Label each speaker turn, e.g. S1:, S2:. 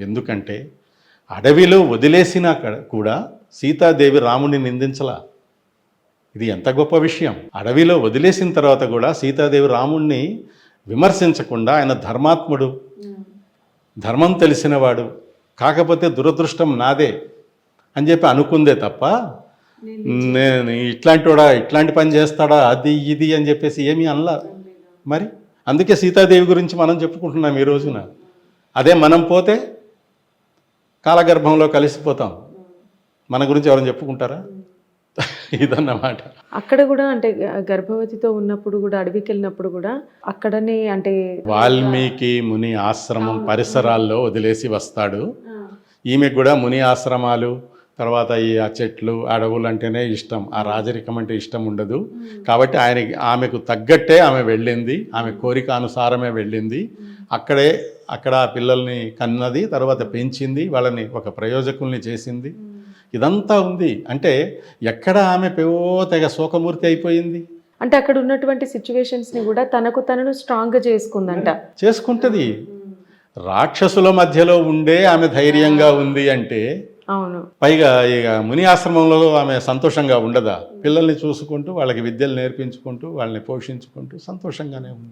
S1: ఎందుకంటే అడవిలో వదిలేసినా కూడా సీతాదేవి రాముడిని నిందించలా. ఇది ఎంత గొప్ప విషయం. అడవిలో వదిలేసిన తర్వాత కూడా సీతాదేవి రాముణ్ణి విమర్శించకుండా ఆయన ధర్మాత్ముడు. ధర్మం తెలిసినవాడు. కాకపోతే దురదృష్టం నాదే అని చెప్పి అనుకుందే తప్ప నేను ఇట్లాంటి వాడా ఇట్లాంటి పని చేస్తాడా అది ఇది అని చెప్పేసి ఏమీ అనలా. మరి అందుకే సీతాదేవి గురించి మనం చెప్పుకుంటున్నాం ఈ రోజున. అదే మనం పోతే కాలగర్భంలో కలిసిపోతాం. మన గురించి ఎవరైనా చెప్పుకుంటారా? ఇదన్నమాట.
S2: అక్కడ కూడా అంటే గర్భవతితో ఉన్నప్పుడు కూడా అడవికి వెళ్ళినప్పుడు కూడా అక్కడనే అంటే
S1: వాల్మీకి ముని ఆశ్రమం పరిసరాల్లో వదిలేసి వస్తాడు. ఈమెకు కూడా ముని ఆశ్రమాలు తర్వాత ఈ ఆ చెట్లు అడవులు అంటేనే ఇష్టం. ఆ రాజరికం అంటే ఇష్టం ఉండదు. కాబట్టి ఆయన ఆమెకు తగ్గట్టే ఆమె వెళ్ళింది. ఆమె కోరిక అనుసారమే వెళ్ళింది. అక్కడే అక్కడ పిల్లల్ని కన్నది తర్వాత పెంచింది వాళ్ళని ఒక ప్రయోజకుల్ని చేసింది. ఇదంతా ఉంది. అంటే ఎక్కడ ఆమె పెవో తెగ శోకమూర్తి అయిపోయింది?
S2: అంటే అక్కడ ఉన్నటువంటి సిచ్యువేషన్స్ని కూడా తనకు తనను స్ట్రాంగ్గా చేసుకుందంట.
S1: చేసుకుంటుంది. రాక్షసుల మధ్యలో ఉండే ఆమె ధైర్యంగా ఉంది అంటే
S2: అవును.
S1: పైగా ఇక ముని ఆశ్రమంలో ఆమె సంతోషంగా ఉండదా? పిల్లల్ని చూసుకుంటూ వాళ్ళకి విద్యలు నేర్పించుకుంటూ వాళ్ళని పోషించుకుంటూ సంతోషంగానే ఉంది.